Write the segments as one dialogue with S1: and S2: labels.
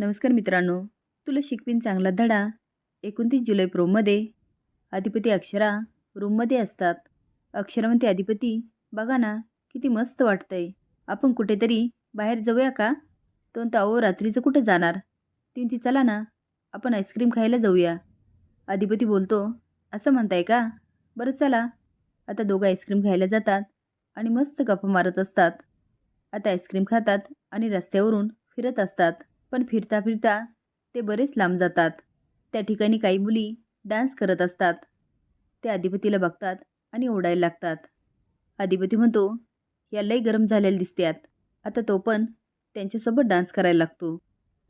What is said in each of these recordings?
S1: नमस्कार मित्रांनो तुला शिकवीन चांगला धडा. एकोणतीस जुलै प्रोमध्ये अधिपती अक्षरा रूममध्ये असतात. अक्षरामध्ये अधिपती बघा ना किती मस्त वाटतंय. आपण कुठेतरी बाहेर जाऊया का तो अहो रात्रीचं कुठं जाणार ती चला ना आपण आईस्क्रीम खायला जाऊया अधिपती बोलतो असं म्हणताय का? बरं चला. आता दोघं आईस्क्रीम खायला जातात आणि मस्त गप्पा मारत असतात. आता आईस्क्रीम खातात आणि रस्त्यावरून फिरत असतात. पण फिरता फिरता ते बरेच लांब जातात. त्या ठिकाणी काही मुली डान्स करत असतात. ते अधिपतीला बघतात आणि ओढायला लागतात. अधिपती म्हणतो या लई गरम झालेल्या दिसत्यात आता तो पण त्यांच्यासोबत डान्स करायला लागतो.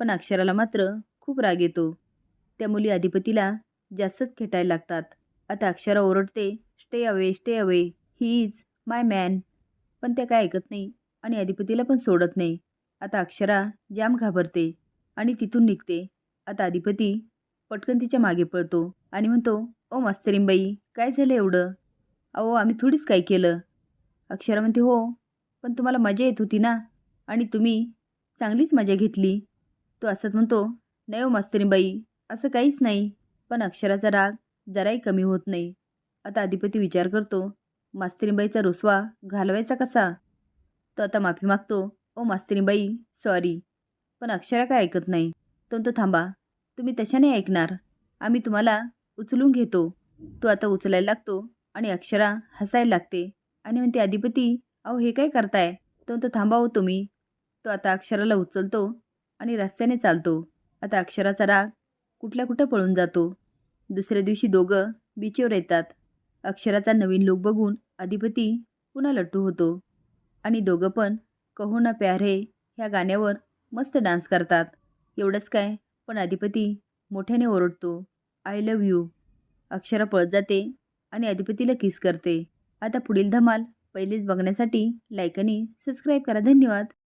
S1: पण अक्षराला मात्र खूप राग येतो. त्या मुली अधिपतीला जास्तच खेटायला लागतात. आता अक्षरा ओरडते stay away stay away he is my man. पण त्या काय ऐकत नाही आणि अधिपतीला पण सोडत नाही. आता अक्षरा जाम घाबरते आणि तिथून निघते. आता अधिपती पटकन तिच्यामागे पळतो आणि म्हणतो ओ मास्तरींबाई काय झालं एवढं? अहो आम्ही थोडीच काय केलं. अक्षरा म्हणते हो पण तुम्हाला मजा येत होती ना? आणि तुम्ही चांगलीच मजा घेतली. तो असंच म्हणतो नाही हो मास्तरींबाई असं काहीच नाही पण अक्षराचा राग जराही कमी होत नाही. आता अधिपती विचार करतो मास्तरींबाईचा रुसवा घालवायचा कसा? तो आता माफी मागतो ओ मास्तरीबाई सॉरी पण अक्षरा काय ऐकत नाही? तो तो थांबा. तुम्ही तशाने ऐकणार. आम्ही तुम्हाला उचलून घेतो. तो आता उचलायला लागतो आणि अक्षरा हसायला लागते आणि म्हणते अधिपती अहो हे काय करताय? तो तो हो तुम्ही. तो आता अक्षराला उचलतो आणि रस्त्याने चालतो. आता अक्षराचा राग कुठल्या कुठं पळून जातो? दुसऱ्या दिवशी दोघं बीचवर येतात. अक्षराचा नवीन लूक बघून अधिपती पुन्हा लट्टू होतो. आणि दोघं पण कहो ना प्यारे ह्या गाण्यावर मस्त डान्स करतात. एवढंच काय पण अधिपती मोठ्याने ओरडतो आय लव यू अक्षरा पळत जाते आणि अधिपतीला किस करते. आता पुढील धमाल पहिलेच बघण्यासाठी लाईक आणि सबस्क्राईब करा. धन्यवाद.